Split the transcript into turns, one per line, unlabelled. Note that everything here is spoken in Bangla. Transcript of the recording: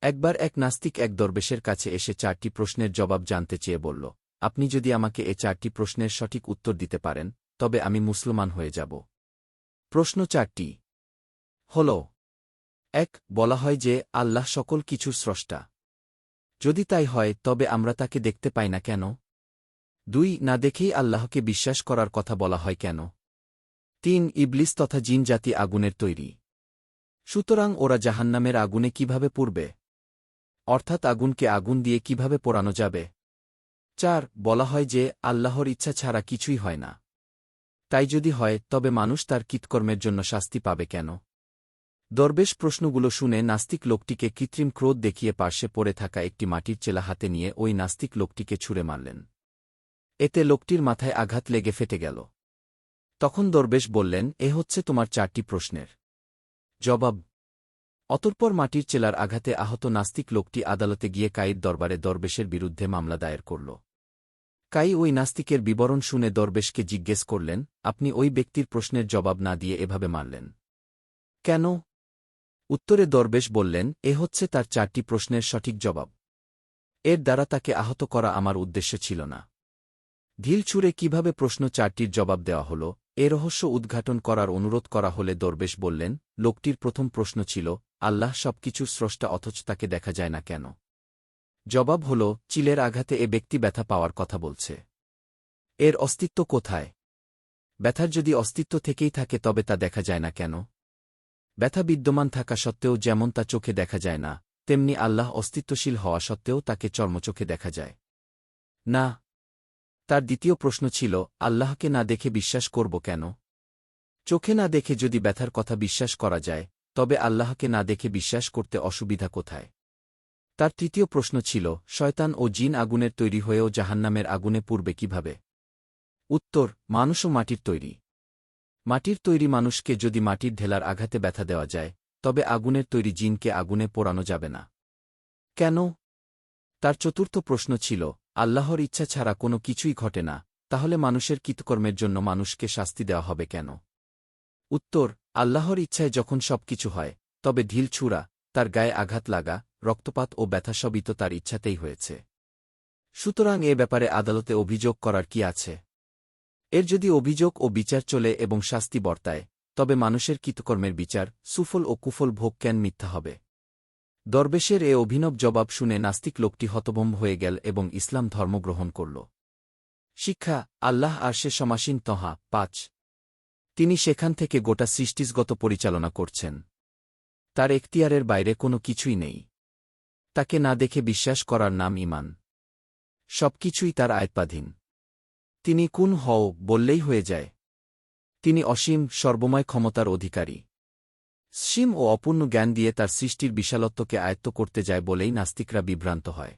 একবার এক নাস্তিক এক দরবেশের কাছে এসে চারটি প্রশ্নের জবাব জানতে চেয়ে বলল, আপনি যদি আমাকে এ চারটি প্রশ্নের সঠিক উত্তর দিতে পারেন, তবে আমি মুসলমান হয়ে যাব। প্রশ্ন চারটি, হল, এক, বলা হয় যে আল্লাহ সকল কিছুর স্রষ্টা। যদি তাই হয়, তবে আমরা তাকে দেখতে পাই না কেন? দুই, না দেখেই আল্লাহকে বিশ্বাস করার কথা বলা হয় কেন? তিন, ইবলিস তথা জিন জাতি আগুনের তৈরি। সুতরাং ওরা জাহান্নামের আগুনে কীভাবে পুড়বে? অর্থাৎ আগুনকে আগুন দিয়ে কীভাবে পোড়ানো যাবে? চার, বলা হয় যে, আল্লাহর ইচ্ছা ছাড়া কিছুই হয় না। তাই যদি হয়, তবে মানুষ তার কৃতকর্মের জন্য শাস্তি পাবে কেন? দরবেশ প্রশ্নগুলো শুনে নাস্তিক লোকটিকে কৃত্রিম ক্রোধ দেখিয়ে পার্শ্বে পড়ে থাকা একটি মাটির চেলা হাতে নিয়ে ওই নাস্তিক লোকটিকে ছুঁড়ে মারলেন। এতে লোকটির মাথায় আঘাত লেগে ফেটে গেল। তখন দরবেশ বললেন, এ হচ্ছে তোমার চারটি প্রশ্নের। জবাব অতঃপর মাটির চেলার আঘাতে আহত নাস্তিক লোকটি আদালতে গিয়ে কাইর দরবারে দরবেশের বিরুদ্ধে মামলা দায়ের করল। কাই ওই নাস্তিকের বিবরণ শুনে দরবেশকে জিজ্ঞেস করলেন, আপনি ওই ব্যক্তির প্রশ্নের জবাব না দিয়ে এভাবে মারলেন? কেন? উত্তরে দরবেশ বললেন, এ হচ্ছে তার চারটি প্রশ্নের সঠিক জবাব। এর দ্বারা তাকে আহত করা আমার উদ্দেশ্য ছিল না। ঢিল ছুঁড়ে কীভাবে প্রশ্ন চারটির জবাব দেওয়া হল, এ রহস্য উদ্ঘাটন করার অনুরোধ করা হলে দরবেশ বললেন, লোকটির প্রথম প্রশ্ন ছিল আল্লাহ সবকিছুর স্রষ্টা অথচ তাকে দেখা যায় না কেন? জবাব হল, চিলের আঘাতে এ ব্যক্তি ব্যথা পাওয়ার কথা বলছে। এর অস্তিত্ব কোথায়? ব্যথার যদি অস্তিত্ব থেকেই থাকে তবে তা দেখা যায় না কেন? ব্যথা বিদ্যমান থাকা সত্ত্বেও যেমন তা চোখে দেখা যায় না, তেমনি আল্লাহ অস্তিত্বশীল হওয়া সত্ত্বেও তাকে চর্মচোখে দেখা যায়। না। তার দ্বিতীয় প্রশ্ন ছিল, আল্লাহকে না দেখে বিশ্বাস করব কেন? চোখে না দেখে যদি ব্যথার কথা বিশ্বাস করা যায় তবে আল্লাহকে না দেখে বিশ্বাস করতে অসুবিধা কোথায়? তার তৃতীয় প্রশ্ন ছিল, শয়তান ও জিন আগুনের তৈরি হয়েও জাহান্নামের আগুনে পূর্বে কীভাবে? উত্তর, মানুষও মাটির তৈরি। মাটির তৈরি মানুষকে যদি মাটির ঢেলার আঘাতে ব্যথা দেওয়া যায়, তবে আগুনের তৈরি জিনকে আগুনে পোড়ানো যাবে না। কেন? তার চতুর্থ প্রশ্ন ছিল, আল্লাহর ইচ্ছা ছাড়া কোনো কিছুই ঘটে না, তাহলে মানুষের কৃতকর্মের জন্য মানুষকে শাস্তি দেওয়া হবে কেন? উত্তর, আল্লাহর ইচ্ছায় যখন সব কিছু হয়, তবে ঢিল ছুড়া, তার গায়ে আঘাত লাগা, রক্তপাত ও ব্যথা সবই তো তার ইচ্ছাতেই হয়েছে। সুতরাং এ ব্যাপারে আদালতে অভিযোগ করার কি আছে? এর যদি অভিযোগ ও বিচার চলে এবং শাস্তি বর্তায়, তবে মানুষের কৃতকর্মের বিচার, সুফল ও কুফল ভোগ কেন মিথ্যা হবে? দরবেশের এ অভিনব জবাব শুনে নাস্তিক লোকটি হতভম্ব হয়ে গেল এবং ইসলাম ধর্ম গ্রহণ করল। শিক্ষা, আল্লাহ আর সে সমাসীন তহা, পাঁচ। তিনি সেখান থেকে গোটা সৃষ্টিসগত পরিচালনা করছেন। তার এখতিয়ারের বাইরে কোনো কিছুই নেই। তাকে না দেখে বিশ্বাস করার নাম ইমান সবকিছুই তার আয়ত্বাধীন তিনি কুন হও বললেই হয়ে যায়। তিনি অসীম, সর্বময় ক্ষমতার অধিকারী। সীম ও অপূর্ণ জ্ঞান দিয়ে তার সৃষ্টির বিশালত্বকে আয়ত্ত করতে যায় বলেই নাস্তিকরা বিভ্রান্ত হয়।